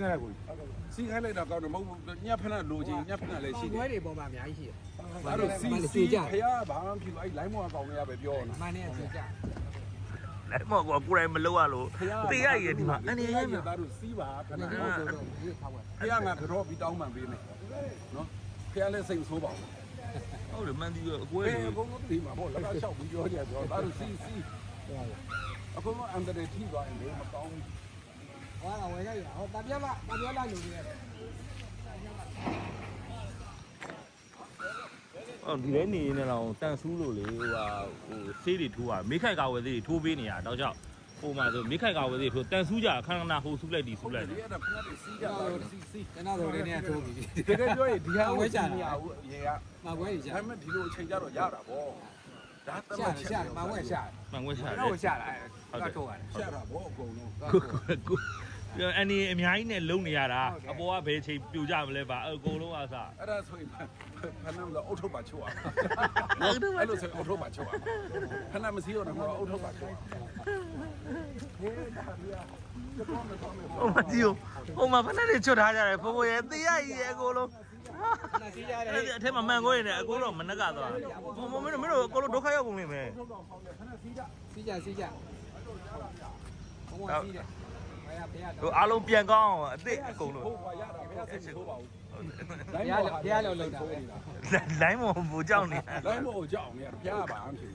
ခိုင်းလိုက်ကိုစီးခိုင်းလိုက်တာကောင်းတယ်မဟုတ်ဘူးညက်ဖက်နဲ့လိုချင်ညက်ဖက်နဲ့လည်းရှိတခွဲယ်တွေပေါ်မှာအများကြီးရှိတယ်အဲ့တော့စီးစီးဖះဘာမှဖြစ်အဲ့လိုင်းမောကောင်တွေကပဲပြောနေတာမှန်တယ်စီကြလိုက်မောကွာကိုယ်တိုင်မလုပ်ရလို့တေးရည်ဒီမှာအနေရည်သားတို့စီးပါခဏဒီနော်လိုဆိုတော့ဒီဖောက်ွယ်ဖះငါကတော့ပြီးတောင်းပန်ပေးမယ်နော်ဖះလည်းစိတ်ဆိုးပါဘူးဟုတ်တယ်မှန်ဒီအကွဲဘယ်အကုန်လုံးဒီမှာပေါ့လက်ကလျှောက်ပြီးပြောကြတော့သားတို့စီးစီးအကုန်လုံးအန်တရထိသွားရင်လည်းမကောင်းဘူး ဟောဝယ်ရရဟောတပြက်လာတပြက်လာလူတွေအော်ဒီထဲနေနေတော့တန်ဆူးလို့လေဟိုဟာဟိုဆေးတွေထိုးတာမိခိုက်ကာဝယ်သေးတွေထိုးပေးနေရတော့ကြောက်ဟိုမှာဆိုမိခိုက်ကာဝယ်သေးထိုးတန်ဆူးကြခဏခဏဟိုဆူးလိုက်ဒီဆူးလိုက်ဒီတယ်အဲ့ဒါခဏလေးစီးကြတာစီးစီးကျွန်တော်တို့တွေနဲ့ထိုးပြီးပြီတကယ်ပြောရင်ဒီဟာဝဲကြတာရေကမဝဲကြီးဒါပေမဲ့ဒီလိုအချိန်ကြတော့ရတာပေါ့ ဒါတမရှာတ်ရှာမဝဲရှာမှန်ခွဲရှာတယ်တော့ရှာလာတော့ထိုးရတယ်ရှာတာပေါ့အကုန်လုံးကိုကိုကိုအန်ဒီအများကြီးနဲ့လုံနေရတာအပေါ်ကဘယ်ချိန်ပြူကြမလဲပါအကုန်လုံးအစားအဲ့ဒါဆိုရင်ဖဏမလို့အုတ်ထုတ်ပါချိုးအောင်အဲ့လိုဆိုအုတ်ထုတ်ပါချိုးအောင်ဖဏမစီတော့တော့အုတ်ထုတ်ပါချိုးဟေးဒါပြာဒီကောမကောမဟိုမကြည့်ဟိုမှာဖက်နဲ့ချွတ်ထားကြတယ်ဖိုးဖိုးရဲ့တေးရည်ရဲ့အကုန်လုံး နာစီကြတယ်အဲ့အထက်မှာမှန်ခွဲနေတယ်အကုန်လုံးမနှက်ကသွားမမမင်းတို့မင်းတို့အကုန်လုံးဒုက္ခရောက်ကုန်နေမယ်စီကြစီကြဘုံဝစီတယ်ဘယ်ရဘယ်ရဟိုအားလုံးပြန်ကောင်းအောင်အစ်စ်အကုန်လုံးဟိုပါရတာဘယ်ဆက်ချိုးပါဘူးဘယ်ရဘယ်ရလောက်လောက်တာပဲလိုင်းမဘူကြောက်နေလိုင်းမို့ကြောက်နေရဖျားပါအဖြစ်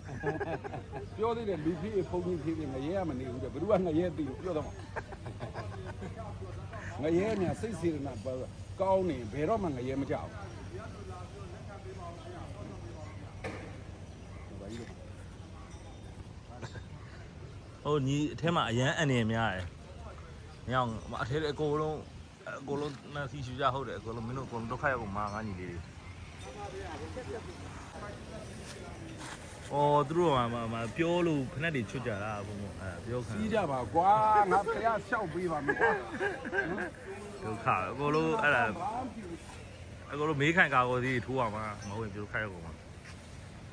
ပြောသေးတယ်လူကြီးဖုန်ကြီးဖြစ်နေငရဲမနေဘူးတဲ့ဘယ်သူကငရဲတီးလို့ပြောတော့ ငရဲနဲ့စိတ်စေရနာကောင်းနေဘယ်တော့မှငရဲမကြောက်ဘူးဟိုညီအထက်မှာအရန်အနေများတယ်။ညောင်အထက်အကုန်လုံးအကုန်လုံးနာစီရှူကြဟုတ်တယ်အကုန်လုံးမင်းတို့အကုန်လုံးဒုက္ခရောက်ကုန်မှာငါညီလေးတွေ။ အော်သူတို့ကမှမပြောလို့ဖက်တွေချွတ်ကြတာဘုံဘုံအဲပြောခံကြီးကြပါကွာငါဖះလျှောက်ပေးပါမယ်ကွာဒုက္ခအကုန်လုံးအဲ့ဒါအကုန်လုံးမေးခံကာကိုစီထိုးအောင်မှာမဟုတ်ရင်ပြောခိုက်ရောက်ကုန်မှာ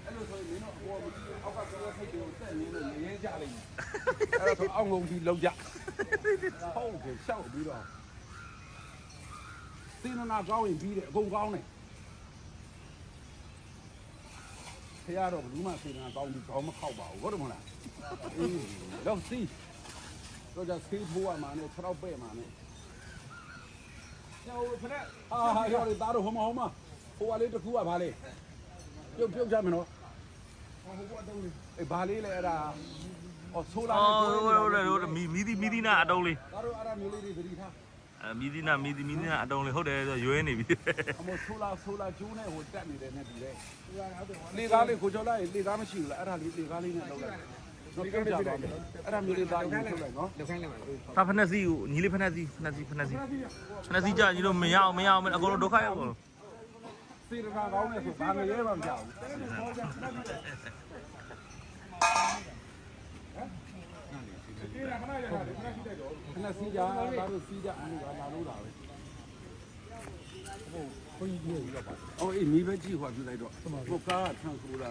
အဲ့လိုဆိုရင်မင်းတို့အပေါ်မကြည့်အောက်ကပြောစိတ်ကိုတက်နေလို့ငရဲကြလိမ့်မယ်အဲ့တော့အောင်းလုံးကြီးလောက်ကြဟုတ်ကဲ့လျှောက်ပြီးတော့သင်္နနာကောင်းရင်ပြီးတယ်အကုန်ကောင်းတယ် ဖះတော့ဘယ်သူမှစေနာကောင်းပြီးခေါင်းမခောက်ပါဘူးဟုတ်တယ်မဟုတ်လားအေးတော့စီတော့じゃဆေးဖိုးရမှာနဲ့ခြေထောက်ပဲ့မှာနဲ့ညောဖက်အာဟာရောတားတော့ဟိုမဟိုမဟိုကလေးတစ်ခုကဘာလဲပြုတ်ပြုတ်ကြမယ်နော်ဟိုကအတုံးလေးအေးဘာလေးလဲအဲ့ဒါအော်ဆိုလာအော်နဲ့ဟိုဟိုဟိုမီမီဒီမီဒီနာအတုံးလေးဒါတို့အဲ့ဒါမျိုးလေးတွေသတိထား အဲမီဒီနာမီဒီမီဒီနာအတုံးလေးဟုတ်တယ်ဆိုရွေးနေပြီအမေဆိုလာဆိုလာကျိုးနဲ့ဟိုတက်နေတယ်နဲ့ဒီလေလေကားလေးကိုကြောလိုက်လေကားမရှိဘူးလားအဲ့ဒါလေးလေကားလေးနဲ့လောက်လိုက်တော့ပြုတ်ကြပါမယ်အဲ့ဒါမျိုးလေးသားကြီးထုတ်လိုက်နော်လောက်ခိုင်းလိုက်ပါသာဖက်နှက်စီကိုညီလေးဖက်နှက်စီဖက်နှက်စီဖက်နှက်စီဖက်နှက်စီကြာညီတို့မရအောင်မရအောင်အကုန်လုံးဒုက္ခရောက်ကုန်စေတနာကောင်းနေဆိုဘာငရဲမှမကြောက်ဘူး ခဏစီးကြဒါတို့စီးကြအဲ့ဒါလာလို့တာပဲဟုတ်ခွင့်ကြီးပြီးတော့ပါအော်အေးမိပဲကြည့်ဟောပြလိုက်တော့ဟိုကားထန်ခူလာ